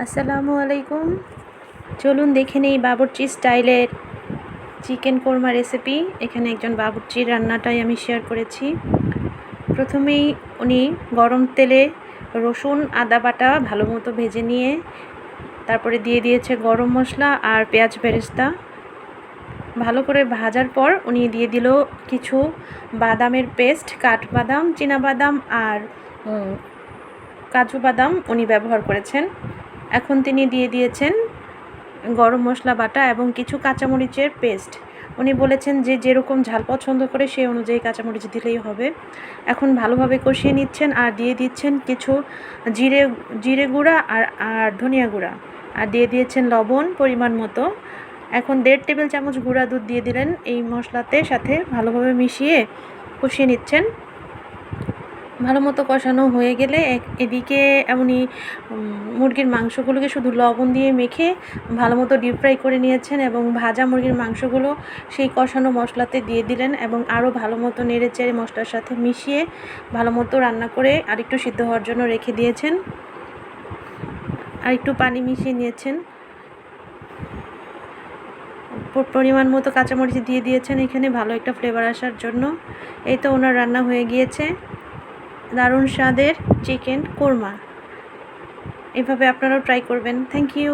আসসালামু আলাইকুম। চলুন দেখে নেই বাবুর্চি স্টাইলের চিকেন কোরমা রেসিপি। এখানে একজন বাবুর্চির রান্নাটাই আমি শেয়ার করেছি। প্রথমেই উনি গরম তেলে রসুন, আদা বাটা ভালো মতো ভেজে নিয়ে, তারপরে দিয়ে দিয়েছে গরম মশলা আর পেঁয়াজ বেরেস্তা। ভালো করে ভাজার পর উনি দিয়ে দিল কিছু বাদামের পেস্ট, কাঠবাদাম বাদাম আর কাজু বাদাম উনি ব্যবহার করেছেন। এখন তিনি দিয়ে দিয়েছেন গরম মশলা বাটা এবং কিছু কাঁচামরিচের পেস্ট। উনি বলেছেন যে যেরকম ঝাল পছন্দ করে সেই অনুযায়ী কাঁচামরিচ দিলেই হবে। এখন ভালোভাবে কষিয়ে নিচ্ছেন আর দিয়ে দিচ্ছেন কিছু জিরে জিরে গুঁড়া আর আর ধনিয়া গুঁড়া। আর দিয়ে দিয়েছেন লবণ পরিমাণ মতো। এখন দেড় টেবিল চামচ গুঁড়া দুধ দিয়ে দিলেন। এই মশলাতে সাথে ভালোভাবে মিশিয়ে কষিয়ে নিচ্ছেন। ভালো মতো কষানো হয়ে গেলে এদিকে এমনই মুরগির মাংসগুলোকে শুধু লবণ দিয়ে মেখে ভালো মতো ডিপ ফ্রাই করে নিয়েছেন এবং ভাজা মুরগির মাংসগুলো সেই কষানো মশলাতে দিয়ে দিলেন এবং আরও ভালো মতো নেড়ে চেড়ে মশলার সাথে মিশিয়ে ভালো মতো রান্না করে আরেকটু সিদ্ধ হওয়ার জন্য রেখে দিয়েছেন। আর একটু পানি মিশিয়ে নিয়েছেন। পরিমাণ মতো কাঁচামরিচ দিয়ে দিয়েছেন এখানে ভালো একটা ফ্লেভার আসার জন্য। এই তো ওনার রান্না হয়ে গিয়েছে। দারুণ স্বাদের চিকেন কোরমা। এভাবে আপনারাও ট্রাই করবেন। Thank you